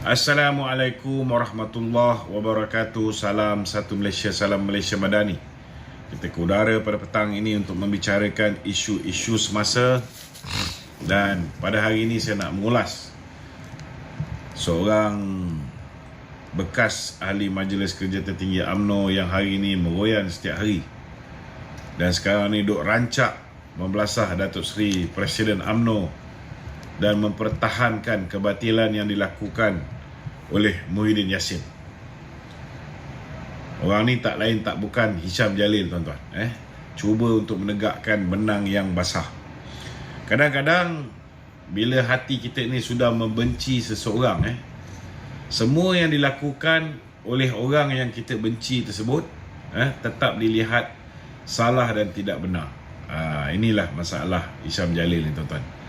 Assalamualaikum warahmatullahi wabarakatuh. Salam satu Malaysia, salam Malaysia Madani. Kita ke udara pada petang ini untuk membicarakan isu-isu semasa dan pada hari ini saya nak mengulas seorang bekas ahli Majlis Kerja Tertinggi AMNO yang hari ini meroyan setiap hari dan sekarang ni duk rancak membelasah Datuk Seri Presiden AMNO dan mempertahankan kebatilan yang dilakukan oleh Muhyiddin Yassin. Orang ni tak lain tak bukan Hisham Jalil tuan-tuan. Eh, cuba untuk menegakkan benang yang basah. Kadang-kadang bila hati kita ni sudah membenci seseorang eh, semua yang dilakukan oleh orang yang kita benci tersebut eh, tetap dilihat salah dan tidak benar. Ha, inilah masalah Hisham Jalil ni tuan-tuan.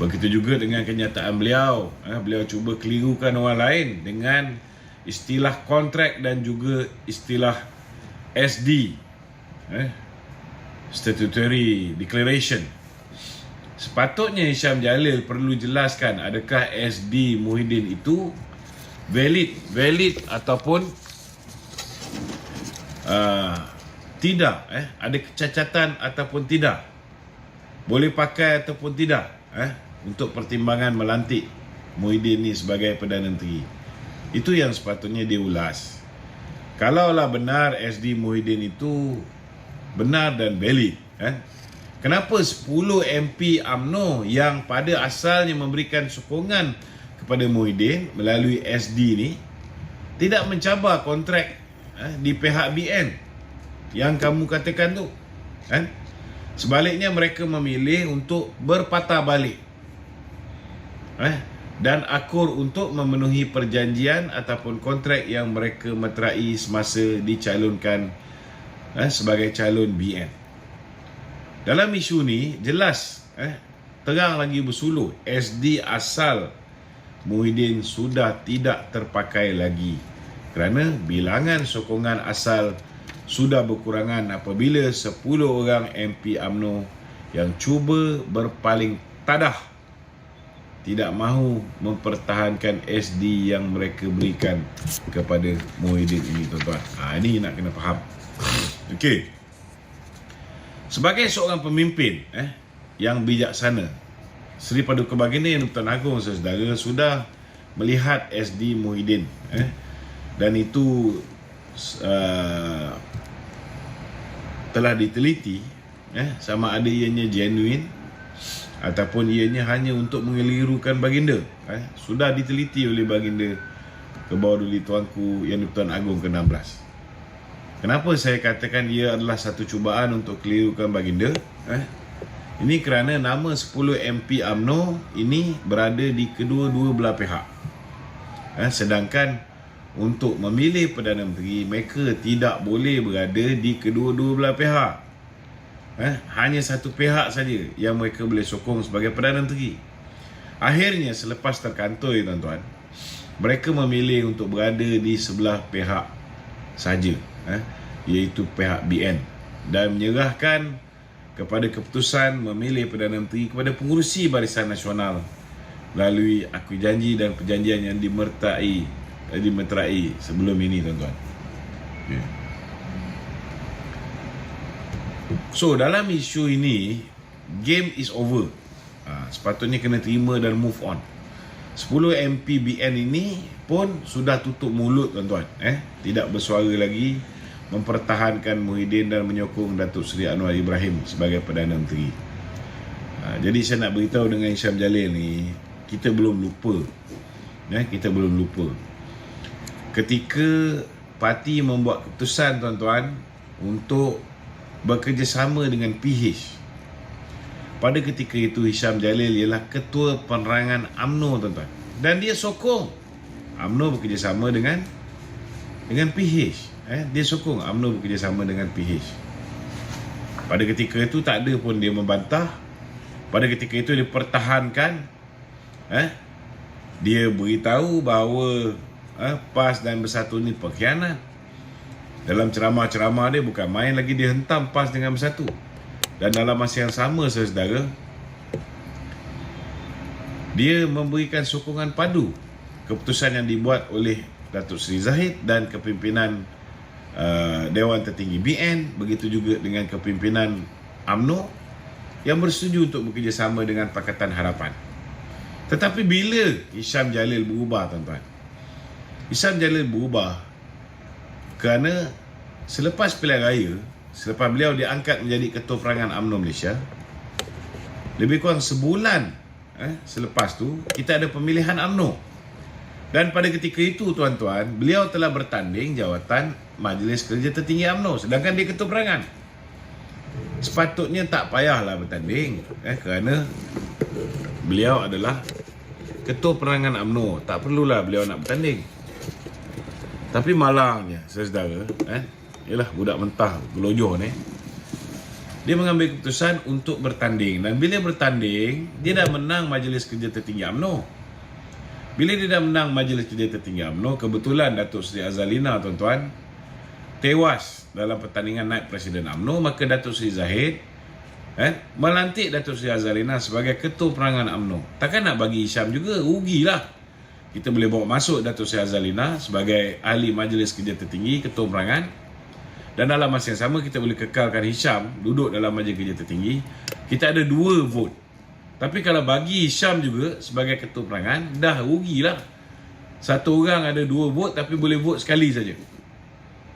Begitu juga dengan kenyataan beliau. Eh, beliau cuba kelirukan orang lain dengan istilah kontrak dan juga istilah SD. Eh, Statutory Declaration. Sepatutnya Hisham Jalil perlu jelaskan adakah SD Muhyiddin itu valid valid ataupun uh, tidak eh ada kecacatan ataupun tidak boleh pakai ataupun tidak eh untuk pertimbangan melantik Muhyiddin ni sebagai Perdana Menteri. Itu yang sepatutnya diulas kalaulah benar SD Muhyiddin itu benar dan valid eh? Kenapa 10 MP AMNO yang pada asalnya memberikan sokongan kepada Muhyiddin melalui SD ni tidak mencabar kontrak eh, di pihak BN yang kamu katakan tu kan sebaliknya mereka memilih untuk berpatah balik eh dan akur untuk memenuhi perjanjian ataupun kontrak yang mereka meterai semasa dicalonkan eh, sebagai calon BN. Dalam isu ni jelas eh terang lagi bersuluh SD asal Muhyiddin sudah tidak terpakai lagi kerana bilangan sokongan asal sudah berkurangan apabila 10 orang MP AMNO yang cuba berpaling tadah tidak mahu mempertahankan SD yang mereka berikan kepada Muhyiddin ini tuan-tuan. Ha, ini nak kena faham. Okey. Sebagai seorang pemimpin eh yang bijaksana, Seri Paduka Baginda yang Tuan Agong saudara sudah melihat SD Muhyiddin eh dan itu uh, telah diteliti eh sama ada ianya genuine ataupun ianya hanya untuk mengelirukan baginda. Eh, sudah diteliti oleh baginda ke bawah duli tuanku yang Tuan Agong ke-16. Kenapa saya katakan ia adalah satu cubaan untuk kelirukan baginda? Eh, ini kerana nama 10 MP AMNO ini berada di kedua-dua belah pihak. Eh, sedangkan untuk memilih Perdana Menteri mereka tidak boleh berada di kedua-dua belah pihak eh, hanya satu pihak saja yang mereka boleh sokong sebagai Perdana Menteri. Akhirnya selepas terkantoi tuan-tuan, mereka memilih untuk berada di sebelah pihak saja, eh, iaitu pihak BN dan menyerahkan kepada keputusan memilih Perdana Menteri kepada pengurusi Barisan Nasional melalui akui janji dan perjanjian yang dimertai eh, dimeterai sebelum ini tuan-tuan. Okay. So dalam isu ini Game is over ha, Sepatutnya kena terima dan move on 10 MPBN ini pun sudah tutup mulut tuan-tuan eh? Tidak bersuara lagi Mempertahankan Muhyiddin dan menyokong Datuk Seri Anwar Ibrahim sebagai Perdana Menteri ha, Jadi saya nak beritahu dengan Isyam Jalil ni Kita belum lupa eh? Kita belum lupa Ketika parti membuat keputusan tuan-tuan Untuk bekerjasama dengan PH. Pada ketika itu Hisham Jalil ialah ketua penerangan AMNO tuan-tuan. Dan dia sokong AMNO bekerjasama dengan dengan PH. Eh, dia sokong AMNO bekerjasama dengan PH. Pada ketika itu tak ada pun dia membantah. Pada ketika itu dia pertahankan eh, dia beritahu bahawa eh, PAS dan Bersatu ni pengkhianat. Dalam ceramah-ceramah dia bukan main lagi dia hentam PAS dengan bersatu. Dan dalam masa yang sama saudara dia memberikan sokongan padu keputusan yang dibuat oleh Datuk Seri Zahid dan kepimpinan uh, Dewan Tertinggi BN begitu juga dengan kepimpinan AMNO yang bersetuju untuk bekerjasama dengan Pakatan Harapan. Tetapi bila Hisham Jalil berubah tuan-tuan? Hisham Jalil berubah kerana selepas pilihan raya, selepas beliau diangkat menjadi ketua perangan UMNO Malaysia, lebih kurang sebulan eh, selepas tu kita ada pemilihan UMNO. Dan pada ketika itu tuan-tuan, beliau telah bertanding jawatan Majlis Kerja Tertinggi UMNO sedangkan dia ketua perangan. Sepatutnya tak payahlah bertanding eh kerana beliau adalah ketua perangan UMNO, tak perlulah beliau nak bertanding. Tapi malangnya, saudara, eh, ialah budak mentah gelojoh ni. Dia mengambil keputusan untuk bertanding dan bila bertanding, dia dah menang Majlis Kerja Tertinggi UMNO. Bila dia dah menang Majlis Kerja Tertinggi UMNO, kebetulan Datuk Seri Azalina tuan-tuan tewas dalam pertandingan naik Presiden UMNO, maka Datuk Seri Zahid eh, melantik Datuk Seri Azalina sebagai Ketua Perangan UMNO. Takkan nak bagi Hisham juga, rugilah. Kita boleh bawa masuk Datuk Seri Azalina sebagai ahli Majlis Kerja Tertinggi, Ketua Perangan. Dan dalam masa yang sama kita boleh kekalkan Hisham duduk dalam Majlis Kerja Tertinggi. Kita ada dua vote tapi kalau bagi Syam juga sebagai ketua perangan, dah rugilah. Satu orang ada dua vote tapi boleh vote sekali saja.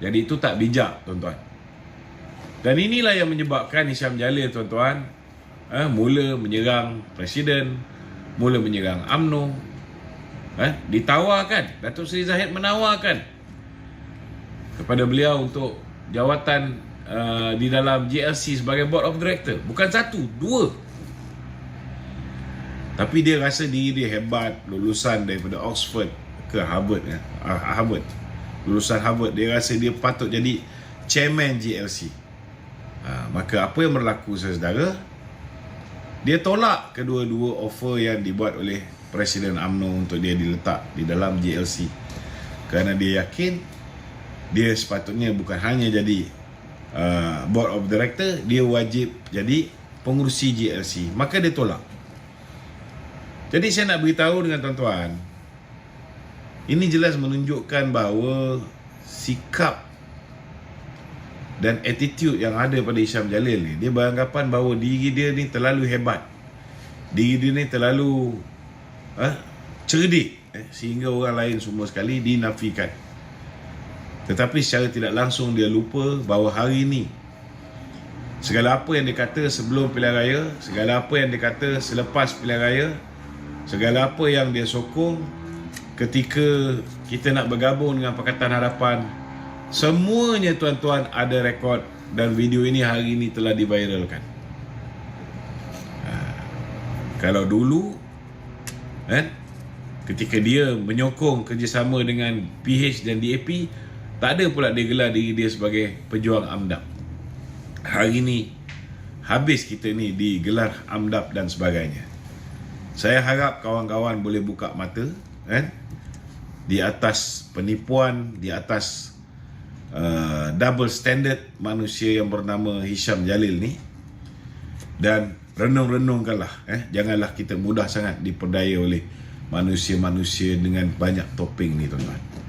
Jadi itu tak bijak, tuan-tuan. Dan inilah yang menyebabkan Hisham Jalil, tuan-tuan, eh, mula menyerang Presiden, mula menyerang AMNO. Eh, ditawarkan, Datuk Seri Zahid menawarkan kepada beliau untuk jawatan uh, di dalam GLC sebagai Board of Director. Bukan satu, dua. Tapi dia rasa diri dia hebat lulusan daripada Oxford ke Harvard ya. Harvard. Lulusan Harvard dia rasa dia patut jadi chairman GLC. Ha, maka apa yang berlaku saudara? Dia tolak kedua-dua offer yang dibuat oleh Presiden AMNO untuk dia diletak di dalam GLC. Kerana dia yakin dia sepatutnya bukan hanya jadi uh, board of director, dia wajib jadi pengurusi GLC. Maka dia tolak. Jadi saya nak beritahu dengan tuan-tuan Ini jelas menunjukkan bahawa Sikap Dan attitude yang ada pada Isyam Jalil ni Dia beranggapan bahawa diri dia ni terlalu hebat Diri dia ni terlalu eh, Cerdik. Eh, Sehingga orang lain semua sekali dinafikan. Tetapi secara tidak langsung dia lupa bahawa hari ini Segala apa yang dia kata sebelum pilihan raya Segala apa yang dia kata selepas pilihan raya segala apa yang dia sokong ketika kita nak bergabung dengan Pakatan Harapan semuanya tuan-tuan ada rekod dan video ini hari ini telah diviralkan. Ha. kalau dulu eh, ketika dia menyokong kerjasama dengan PH dan DAP tak ada pula dia gelar diri dia sebagai pejuang AMDAP. Hari ini habis kita ni digelar AMDAP dan sebagainya. Saya harap kawan-kawan boleh buka mata kan? Di atas penipuan di atas uh, double standard manusia yang bernama Hisham Jalil ni. Dan renung-renungkanlah eh? Janganlah kita mudah sangat diperdaya oleh manusia-manusia dengan banyak topeng ni tuan-tuan